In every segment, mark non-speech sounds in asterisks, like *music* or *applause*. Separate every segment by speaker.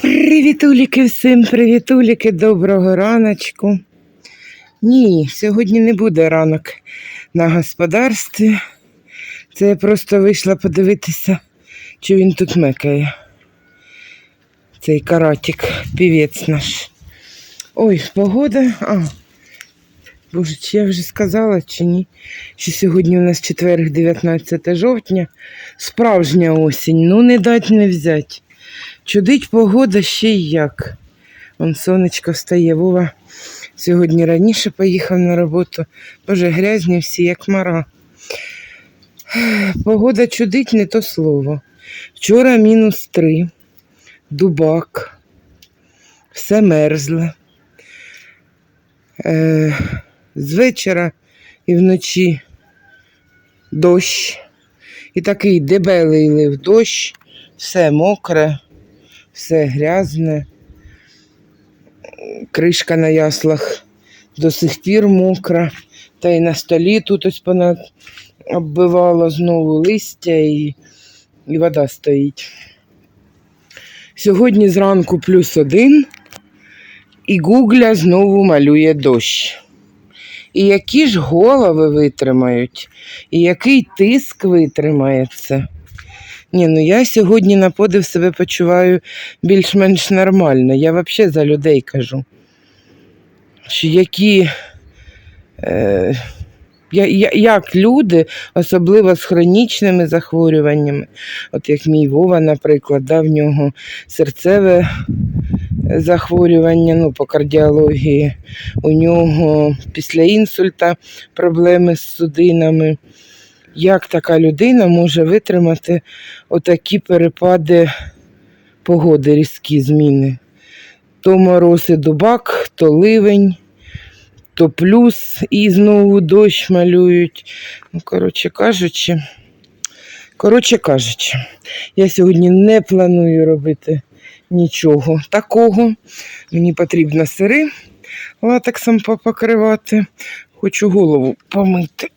Speaker 1: Привітуліки всім, привітуліки, доброго раночку. Ні, сьогодні не буде ранок на господарстві. Це я просто вийшла подивитися, чи він тут мекає. Цей каратик, півець наш. Ой, погода. А, Боже, чи я вже сказала, чи ні? Що сьогодні у нас четверг, 19 жовтня. Справжня осінь. Ну, не дать не взять. Чудить погода ще й як. Вон сонечко встає. Вова сьогодні раніше поїхав на роботу. Боже, грязні всі, як мара. Погода чудить не то слово. Вчора мінус три, дубак, все мерзле. Е, з вечора і вночі дощ. І такий дебелий лив дощ, все мокре, все грязне. Кришка на яслах до сих пір мокра, та й на столі тут ось понад оббивало знову листя і, і вода стоїть. Сьогодні зранку плюс один, і гугля знову малює дощ. І які ж голови витримають, і який тиск витримається. Ні, ну я сьогодні на подив себе почуваю більш-менш нормально. Я взагалі за людей кажу. Що які, е, як люди, особливо з хронічними захворюваннями, от як мій Вова, наприклад, да, в нього серцеве захворювання ну, по кардіології, у нього після інсульта проблеми з судинами. Як така людина може витримати отакі перепади погоди, різкі зміни? То мороз і дубак, то ливень, то плюс і знову дощ малюють. Ну, коротше кажучи, коротше кажучи, я сьогодні не планую робити нічого такого. Мені потрібно сири латексом попокривати. Хочу голову помити.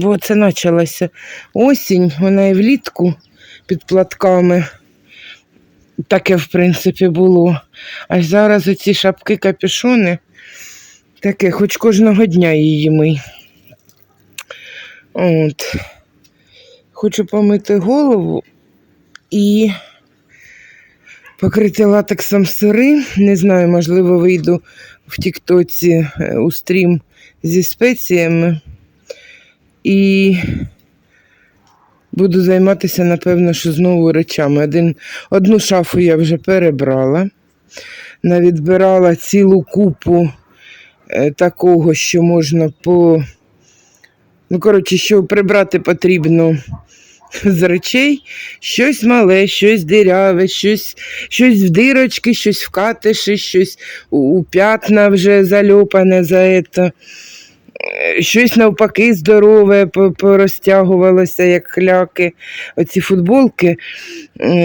Speaker 1: Бо це почалася осінь, вона і влітку під платками. Таке, в принципі, було. А зараз оці шапки капюшони, таке, хоч кожного дня її мий. От. Хочу помити голову і покрити латексом сири. Не знаю, можливо, вийду в Тіктоці е, у стрім зі спеціями. І буду займатися, напевно, що знову речами. Один, одну шафу я вже перебрала, навідбирала цілу купу такого, що можна по. Ну, коротше, що прибрати потрібно з речей. Щось мале, щось диряве, щось, щось в дирочки, щось в катиші, щось у, у п'ятна вже зальопане за це. Щось навпаки здорове порозтягувалося, як хляки. Оці футболки,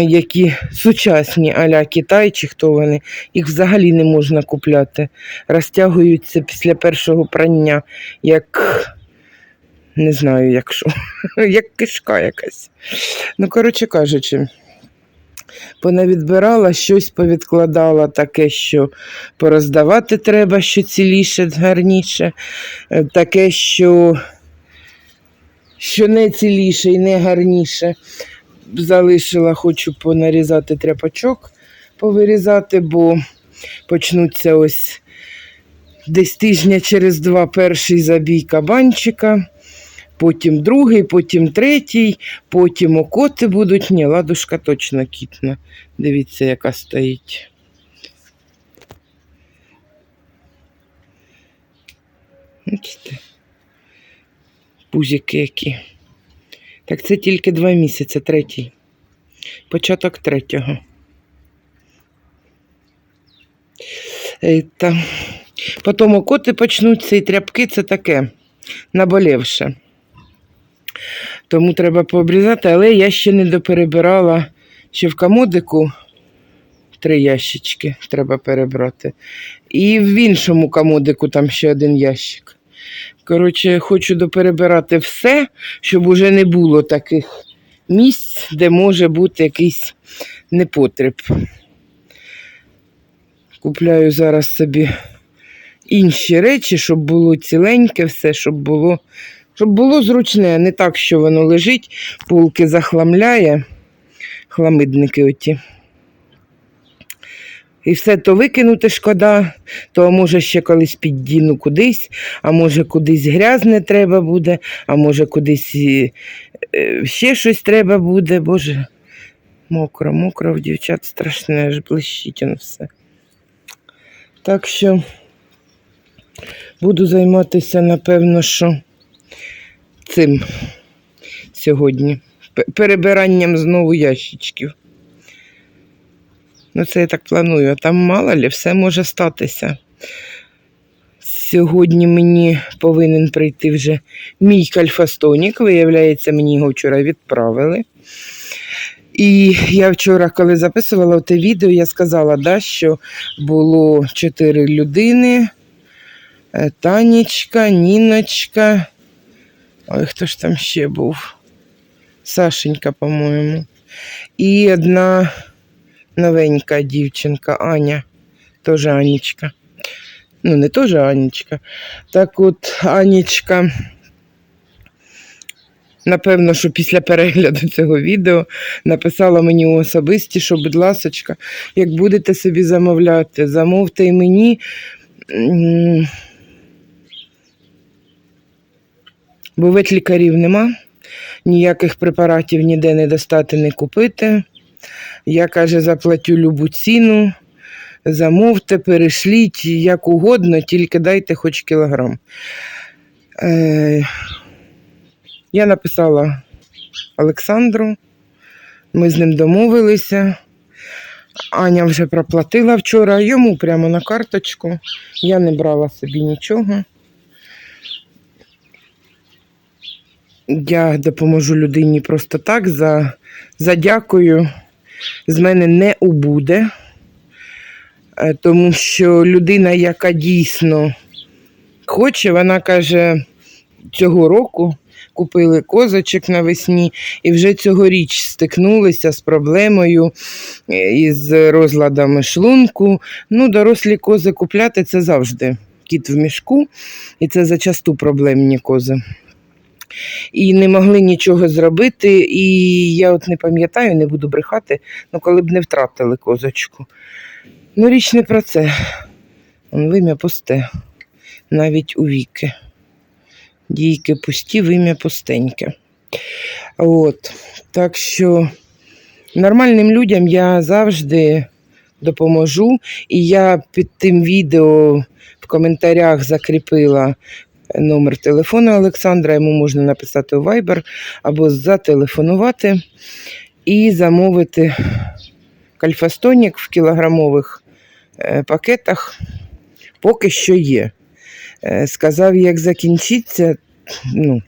Speaker 1: які сучасні, аля Китай чи хто вони, їх взагалі не можна купляти. Розтягуються після першого прання, як не знаю, як що, *laughs* як кишка якась. Ну, коротше кажучи, понавідбирала, щось повідкладала таке, що пороздавати треба, що ціліше, гарніше, е, таке, що, що не ціліше і не гарніше. Залишила, хочу понарізати тряпочок, повирізати, бо почнуться ось десь тижня через два перший забій кабанчика, потім другий, потім третій, потім окоти будуть. Ні, ладушка точно кітна. Дивіться, яка стоїть. Бачите? Пузики які. Так це тільки два місяці, третій. Початок третього. Е. Потім окоти почнуться і тряпки це таке наболівше. Тому треба пообрізати, але я ще не доперебирала ще в комодику Три ящички треба перебрати. І в іншому комодику там ще один ящик. Коротше, хочу доперебирати все, щоб уже не було таких місць, де може бути якийсь непотріб. Купляю зараз собі інші речі, щоб було ціленьке все, щоб було, щоб було зручне, не так, що воно лежить, полки захламляє, хламидники оті. І все то викинути шкода, то може ще колись піддіну кудись, а може кудись грязне треба буде, а може кудись е, ще щось треба буде. Боже, мокро, мокро в дівчат страшне, аж блищить воно все. Так що буду займатися, напевно, що цим сьогодні. Перебиранням знову ящичків. Ну, це я так планую, а там мало ли, все може статися. Сьогодні мені повинен прийти вже мій кальфастонік. Виявляється, мені його вчора відправили. І я вчора, коли записувала те відео, я сказала, да, що було чотири людини. Е, Танечка, Ніночка. Ой, хто ж там ще був? Сашенька, по-моєму. І одна новенька дівчинка Аня, теж Анічка. Ну, не теж Анічка. Так от Анічка, напевно, що після перегляду цього відео написала мені у особисті, що, будь ласочка, як будете собі замовляти, замовте і мені. Бо ветлікарів нема, ніяких препаратів ніде не достати, не купити. Я, каже, заплатю любу ціну, замовте, перешліть як угодно, тільки дайте хоч кілограм. Е, я написала Олександру, ми з ним домовилися. Аня вже проплатила вчора, йому прямо на карточку. Я не брала собі нічого. Я допоможу людині просто так, за, за дякую. З мене не убуде, Е, тому що людина, яка дійсно хоче, вона каже, цього року купили козочок навесні і вже цьогоріч стикнулися з проблемою е, із розладами шлунку. Ну, дорослі кози купляти це завжди кіт в мішку, і це зачасту проблемні кози. І не могли нічого зробити, і я от не пам'ятаю, не буду брехати, ну коли б не втратили козочку. Ну, річ не про це. Он вим'я пусте, навіть у віки. Дійки пусті, вим'я пустеньке. От. Так що нормальним людям я завжди допоможу. І я під тим відео в коментарях закріпила номер телефону Олександра. Йому можна написати у Viber або зателефонувати і замовити кальфастонік в кілограмових е, пакетах. Поки що є. Е, Сказав, як закінчиться, ну,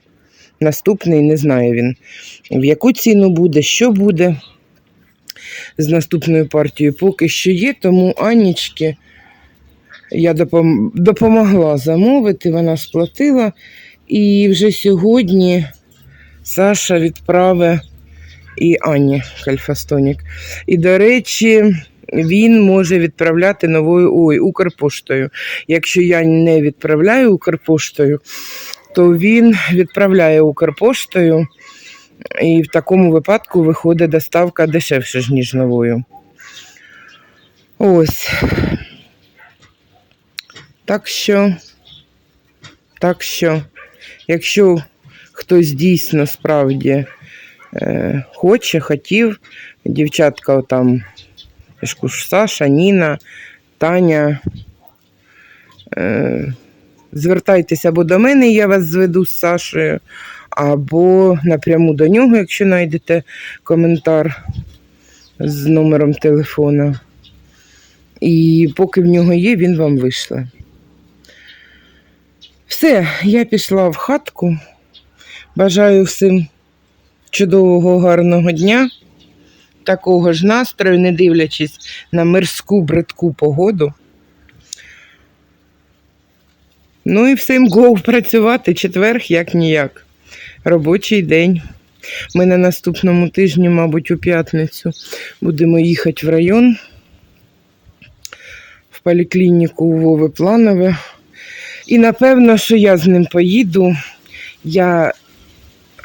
Speaker 1: наступний не знає він, в яку ціну буде, що буде з наступною партією. Поки що є, тому Анічки я допом- допомогла замовити, вона сплатила. І вже сьогодні Саша відправить і Ані Кальфастонік. І, до речі, він може відправляти новою ой, Укрпоштою. Якщо я не відправляю Укрпоштою, то він відправляє Укрпоштою, і в такому випадку виходить доставка дешевше, ніж новою. Ось. Так що, так що, якщо хтось дійсно справді е, хоче, хотів, дівчатка там, Саша, Ніна, Таня. Е, звертайтеся або до мене, я вас зведу з Сашею, або напряму до нього, якщо знайдете коментар з номером телефона. І поки в нього є, він вам вийшле. Все, я пішла в хатку. Бажаю всім чудового, гарного дня, такого ж настрою, не дивлячись на мирську бридку погоду. Ну і всім гов працювати четверг, як ніяк. Робочий день. Ми на наступному тижні, мабуть, у п'ятницю будемо їхати в район в поліклініку Вови Планове. І напевно, що я з ним поїду. Я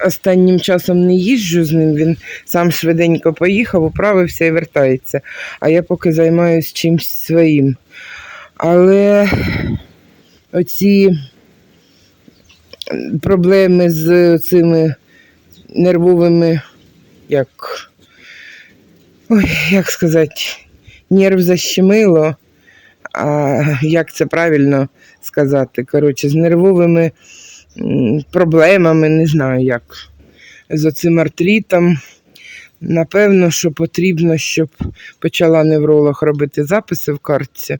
Speaker 1: останнім часом не їжджу з ним, він сам швиденько поїхав, управився і вертається. А я поки займаюся чимось своїм. Але оці проблеми з цими нервовими, як, ой, як сказати, нерв защемило, а як це правильно сказати? Коротше, з нервовими проблемами, не знаю як. З оцим артритом. Напевно, що потрібно, щоб почала невролог робити записи в картці,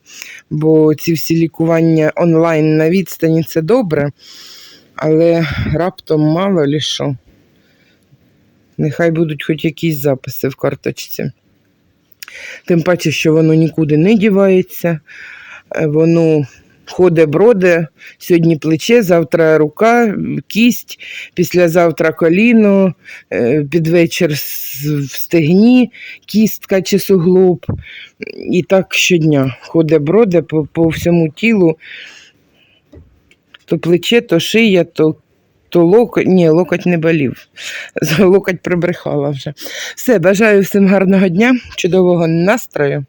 Speaker 1: бо ці всі лікування онлайн на відстані це добре, але раптом мало лі що. Нехай будуть хоч якісь записи в карточці. Тим паче, що воно нікуди не дівається, е, воно ходить, броде, сьогодні плече, завтра рука, кість, післязавтра коліно, е, під вечір в стегні, кістка чи суглоб. І так щодня ходить, броде по, по всьому тілу. То плече, то шия, то, то локоть. Ні, локоть не болів. *laughs* Локоть прибрехала вже. Все, бажаю всім гарного дня, чудового настрою.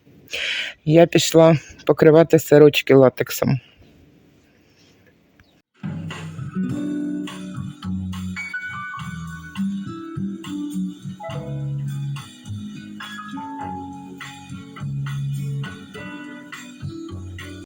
Speaker 1: Я пішла покривати сирочки латексом.